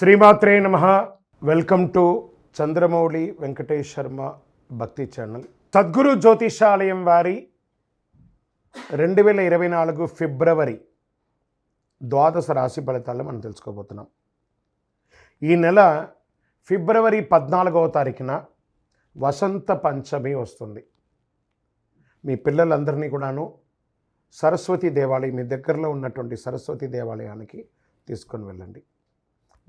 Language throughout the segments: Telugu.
శ్రీమాత్రే నమ. Welcome to Chandramouli Venkatesh Sharma Bhakti channel. Sadhguru జ్యోతిషాలయం వారి రెండు వేల ఇరవై నాలుగు ఫిబ్రవరి ద్వాదశ రాశి ఫలితాలు మనం తెలుసుకోబోతున్నాం. ఈ నెల ఫిబ్రవరి పద్నాలుగవ తారీఖున వసంత పంచమి వస్తుంది. మీ పిల్లలందరినీ కూడాను సరస్వతి దేవాలయం మీ దగ్గరలో ఉన్నటువంటి సరస్వతి దేవాలయానికి తీసుకొని వెళ్ళండి.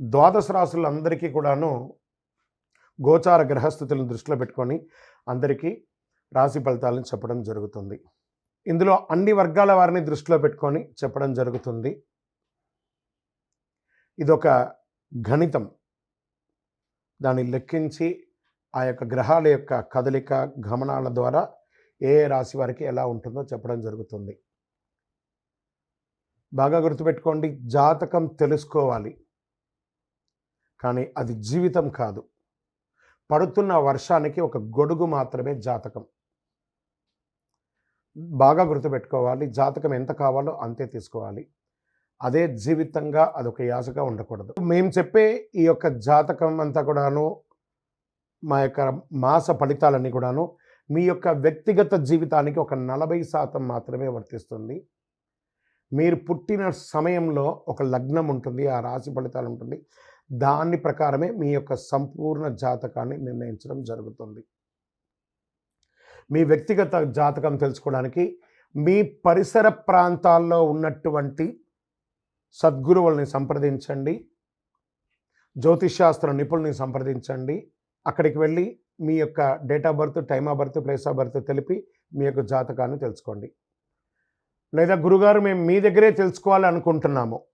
ద్వాదశ రాసులందరికీ కూడాను గోచార గ్రహస్థితులను దృష్టిలో పెట్టుకొని అందరికీ రాశి ఫలితాలను చెప్పడం జరుగుతుంది. ఇందులో అన్ని వర్గాల వారిని దృష్టిలో పెట్టుకొని చెప్పడం జరుగుతుంది. ఇదొక గణితం. దాన్ని లెక్కించి ఆ యొక్క గ్రహాల యొక్క కదలిక గమనాల ద్వారా ఏ ఏ రాశి వారికి ఎలా ఉంటుందో చెప్పడం జరుగుతుంది. బాగా గుర్తుపెట్టుకోండి జాతకం తెలుసుకోవాలి. కానీ అది జీవితం కాదు. పడుతున్న వర్షానికి ఒక గొడుగు మాత్రమే జాతకం. బాగా గుర్తుపెట్టుకోవాలి జాతకం ఎంత కావాలో అంతే తీసుకోవాలి. అదే జీవితంగా అదొక యాసగా ఉండకూడదు. మేము చెప్పే ఈ యొక్క జాతకం అంతా కూడాను మా యొక్క మాస ఫలితాలన్నీ కూడాను మీ యొక్క వ్యక్తిగత జీవితానికి ఒక నలభై శాతం మాత్రమే వర్తిస్తుంది. మీరు పుట్టిన సమయంలో ఒక లగ్నం ఉంటుంది ఆ రాశి ఫలితాలు ఉంటుంది. దాని ప్రకారమే మీ యొక్క సంపూర్ణ జాతకాన్ని నిర్ణయించడం జరుగుతుంది. మీ వ్యక్తిగత జాతకం తెలుసుకోవడానికి మీ పరిసర ప్రాంతాల్లో ఉన్నటువంటి సద్గురువుల్ని సంప్రదించండి. జ్యోతిష్శాస్త్ర నిపుణుల్ని సంప్రదించండి. అక్కడికి వెళ్ళి మీ యొక్క date of birth time of birth place of birth తెలిపి మీ యొక్క జాతకాన్ని తెలుసుకోండి. లేదా గురుగారు మేము మీ దగ్గరే తెలుసుకోవాలి అనుకుంటున్నాము.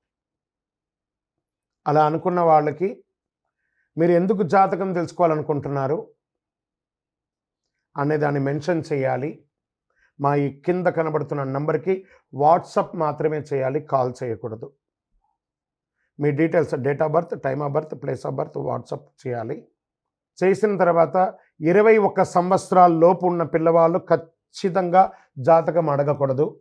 అలా అనుకున్న వాళ్ళకి మీరు ఎందుకు జాతకం తెలుసుకోవాలనుకుంటున్నారు అనే దాన్ని మెన్షన్ చేయాలి. మా ఈ కింద కనబడుతున్న నంబర్కి వాట్సప్ మాత్రమే చేయాలి కాల్ చేయకూడదు. మీ details date of birth time of birth place of birth WhatsApp చేయాలి. చేసిన తర్వాత ఇరవై ఒక్క సంవత్సరాల లోపు ఉన్న పిల్లవాళ్ళు ఖచ్చితంగా జాతకం అడగకూడదు.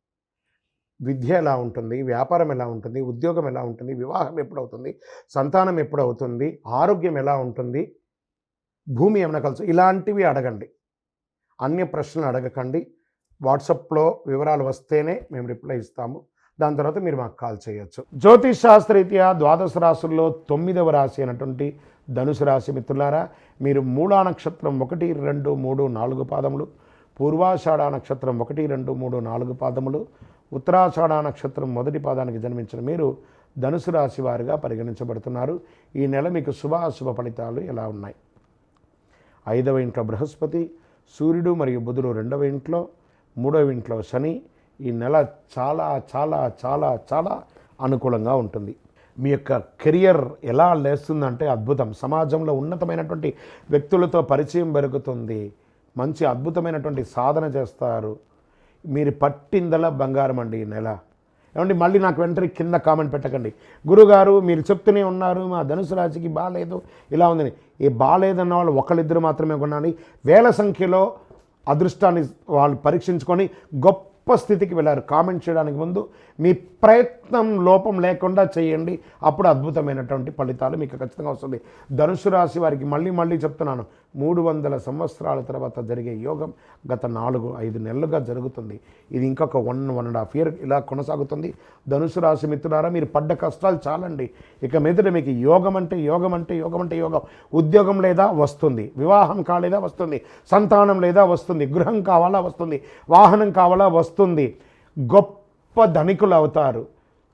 విద్య ఎలా ఉంటుంది? వ్యాపారం ఎలా ఉంటుంది? ఉద్యోగం ఎలా ఉంటుంది? వివాహం ఎప్పుడవుతుంది? సంతానం ఎప్పుడవుతుంది? ఆరోగ్యం ఎలా ఉంటుంది? భూమి ఏమైనా కలుసు ఇలాంటివి అడగండి. అన్య ప్రశ్నలు అడగకండి. వాట్సాప్లో వివరాలు వస్తేనే మేము రిప్లై ఇస్తాము. దాని తర్వాత మీరు మాకు కాల్ చేయొచ్చు. జ్యోతిష్ శాస్త్రరీత్యా ద్వాదశ రాశుల్లో తొమ్మిదవ రాశి అయినటువంటి ధనుసు రాశి మిత్రులారా మీరు మూలా నక్షత్రం ఒకటి రెండు మూడు నాలుగు పాదములు పూర్వాషాఢ నక్షత్రం ఒకటి రెండు మూడు నాలుగు పాదములు ఉత్తరాషాఢ నక్షత్రం మొదటి పాదానికి జన్మించిన మీరు ధనుసు రాశి వారిగా పరిగణించబడుతున్నారు. ఈ నెల మీకు శుభాశుభ ఫలితాలు ఎలా ఉన్నాయి? ఐదవ ఇంట్లో బృహస్పతి సూర్యుడు మరియు బుధుడు రెండవ ఇంట్లో మూడవ ఇంట్లో శని. ఈ నెల చాలా చాలా చాలా చాలా అనుకూలంగా ఉంటుంది. మీ యొక్క కెరియర్ ఎలా లేస్తుందంటే అద్భుతం. సమాజంలో ఉన్నతమైనటువంటి వ్యక్తులతో పరిచయం పెరుగుతుంది. మంచి అద్భుతమైనటువంటి సాధన చేస్తారు. మీరు పట్టిందల బంగారం అండి ఈ నెల. ఏమండి మళ్ళీ నాకు వెంటనే కింద కామెంట్ పెట్టకండి. గురుగారు మీరు చెప్తూనే ఉన్నారు మా ధనుసు రాశికి బాగాలేదు ఇలా ఉందని. ఈ బాగాలేదన్న వాళ్ళు ఒకళ్ళిద్దరు మాత్రమే కొనాలి. వేల సంఖ్యలో అదృష్టాన్ని వాళ్ళు పరీక్షించుకొని గొప్ప గొప్ప స్థితికి వెళ్ళారు. కామెంట్ చేయడానికి ముందు మీ ప్రయత్నం లోపం లేకుండా చేయండి. అప్పుడు అద్భుతమైనటువంటి ఫలితాలు మీకు ఖచ్చితంగా వస్తుంది. ధనుసు రాశి వారికి మళ్ళీ మళ్ళీ చెప్తున్నాను. మూడు వందల సంవత్సరాల తర్వాత జరిగే యోగం గత నాలుగు ఐదు నెలలుగా జరుగుతుంది. ఇది ఇంకొక one one and half year ఇలా కొనసాగుతుంది. ధనుసు రాశి మిత్రులారా మీరు పడ్డ కష్టాలు చాలండి. ఇక మీదట మీకు యోగం అంటే యోగం అంటే యోగం అంటే యోగం. ఉద్యోగం లేదా వస్తుంది. వివాహం కాలేదా? వస్తుంది. సంతానం లేదా? వస్తుంది. గృహం కావాలా? వస్తుంది. వాహనం కావాలా? వస్తుంది. వస్తుంది. గొప్ప ధనికులు అవుతారు.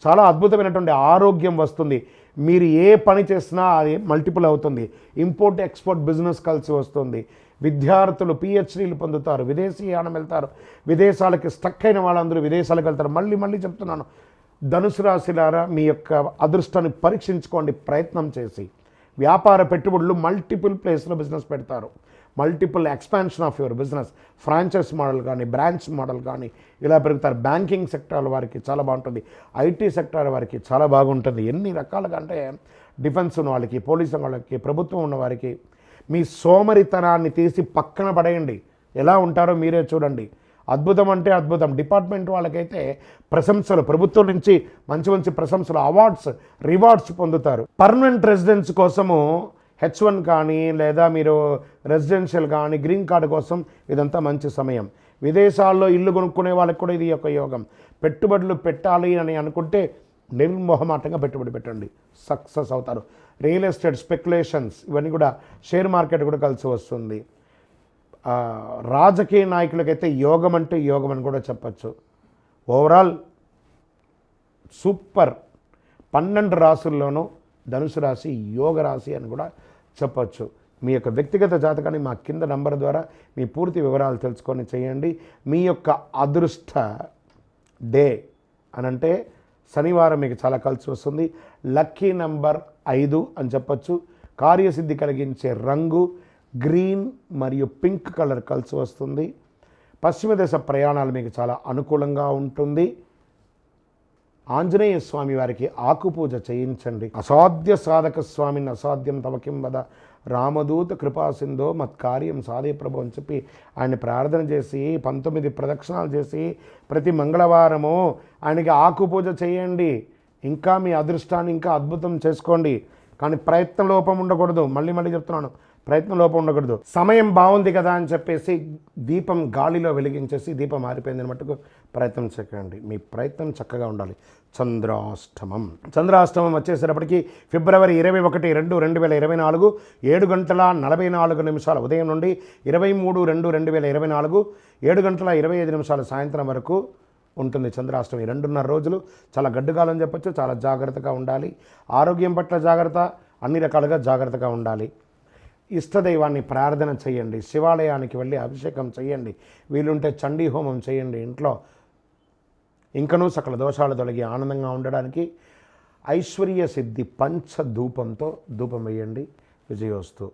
చాలా అద్భుతమైనటువంటి ఆరోగ్యం వస్తుంది. మీరు ఏ పని చేసినా అది మల్టిపుల్ అవుతుంది. ఇంపోర్ట్ ఎక్స్పోర్ట్ బిజినెస్ కలిసి వస్తుంది. విద్యార్థులు పిహెచ్డీలు పొందుతారు. విదేశీయానం వెళ్తారు. విదేశాలకి స్టక్ అయిన వాళ్ళందరూ విదేశాలకు వెళ్తారు. మళ్ళీ మళ్ళీ చెప్తున్నాను. ధనుసు రాశిలారా మీ యొక్క అదృష్టాన్ని పరీక్షించుకోండి. ప్రయత్నం చేసి. వ్యాపార పెట్టుబడులు మల్టిపుల్ ప్లేస్లో బిజినెస్ పెడతారు. Multiple expansion of your business. Franchise model కానీ బ్రాంచ్ మోడల్ కానీ ఇలా పెరుగుతారు. బ్యాంకింగ్ సెక్టార్ వారికి చాలా బాగుంటుంది. ఐటీ సెక్టార్ వారికి చాలా బాగుంటుంది. ఎన్ని రకాలుగా అంటే డిఫెన్స్ ఉన్న వాళ్ళకి పోలీసు వాళ్ళకి ప్రభుత్వం ఉన్న వారికి మీ సోమరితనాన్ని తీసి పక్కన పడేయండి. ఎలా ఉంటారో మీరే చూడండి. అద్భుతం అంటే అద్భుతం. డిపార్ట్మెంట్ వాళ్ళకైతే ప్రశంసలు ప్రభుత్వం నుంచి మంచి మంచి ప్రశంసలు అవార్డ్స్ రివార్డ్స్ పొందుతారు. పర్మనెంట్ రెసిడెన్స్ కోసము హెచ్ వన్ కానీ లేదా మీరు రెసిడెన్షియల్ కానీ గ్రీన్ కార్డు కోసం ఇదంతా మంచి సమయం. విదేశాల్లో ఇల్లు కొనుక్కునే వాళ్ళకి కూడా ఇది ఒక యోగం. పెట్టుబడులు పెట్టాలి అని అనుకుంటే నిర్మోహమాటంగా పెట్టుబడి పెట్టండి. సక్సెస్ అవుతారు. రియల్ ఎస్టేట్ స్పెక్యులేషన్స్ ఇవన్నీ కూడా షేర్ మార్కెట్ కూడా కలిసి వస్తుంది. రాజకీయ నాయకులకైతే యోగం అంటే యోగం అని కూడా చెప్పచ్చు. Overall super. పన్నెండు రాసుల్లోనూ ధనుసు రాశి యోగ రాశి అని కూడా చెప్పచ్చు. మీ యొక్క వ్యక్తిగత జాతకాన్ని మా కింద నంబర్ ద్వారా మీ పూర్తి వివరాలు తెలుసుకొని చేయండి. మీ యొక్క అదృష్ట డే అని అంటే శనివారం మీకు చాలా కలిసి వస్తుంది. లక్కీ నంబర్ ఐదు అని చెప్పచ్చు. కార్యసిద్ధి కలిగించే రంగు గ్రీన్ మరియు పింక్ కలర్ కలిసి వస్తుంది. పశ్చిమ దేశ ప్రయాణాలు మీకు చాలా అనుకూలంగా ఉంటుంది. ఆంజనేయ స్వామి వారికి ఆకుపూజ చేయించండి. అసాధ్య సాధక స్వామిని అసాధ్యం తమకిం వద. రామదూత కృపాసిందో మత్కార్యం సాధే ప్రభు అని చెప్పి ఆయన ప్రార్థన చేసి పంతొమ్మిది ప్రదక్షిణాలు చేసి ప్రతి మంగళవారము ఆయనకి ఆకుపూజ చేయండి. ఇంకా మీ అదృష్టాన్ని ఇంకా అద్భుతం చేసుకోండి. కానీ ప్రయత్న లోపం ఉండకూడదు. మళ్ళీ మళ్ళీ చెప్తున్నాను. ప్రయత్నం లోపం ఉండకూడదు. సమయం బాగుంది కదా అని చెప్పేసి దీపం గాలిలో వెలిగించేసి దీపం మారిపోయిందని మట్టుకు ప్రయత్నం చేయకండి మీ ప్రయత్నం చక్కగా ఉండాలి. చంద్రాష్టమం. చంద్రాష్టమం వచ్చేసేటప్పటికి ఫిబ్రవరి ఇరవై ఒకటి రెండు రెండు వేల ఇరవై నాలుగు ఏడు గంటల నలభై నాలుగు నిమిషాల ఉదయం నుండి ఇరవై మూడు రెండు రెండు వేల ఇరవై నాలుగు ఏడు గంటల ఇరవై ఐదు నిమిషాల సాయంత్రం వరకు ఉంటుంది చంద్రాష్టమి. రెండున్నర రోజులు చాలా గడ్డుకాలం చెప్పొచ్చు. చాలా జాగ్రత్తగా ఉండాలి. ఆరోగ్యం పట్ల జాగ్రత్త అన్ని రకాలుగా జాగ్రత్తగా ఉండాలి. ఇష్టదైవాన్ని ప్రార్థన చేయండి శివాలయానికి వెళ్ళి అభిషేకం చేయండి వీలుంటే చండీ హోమం చేయండి ఇంట్లో. ఇంకనూ సకల దోషాలు తొలగి ఆనందంగా ఉండడానికి ఐశ్వర్య సిద్ధి పంచ ధూపంతో ధూపం వేయండి. విజయోస్తు.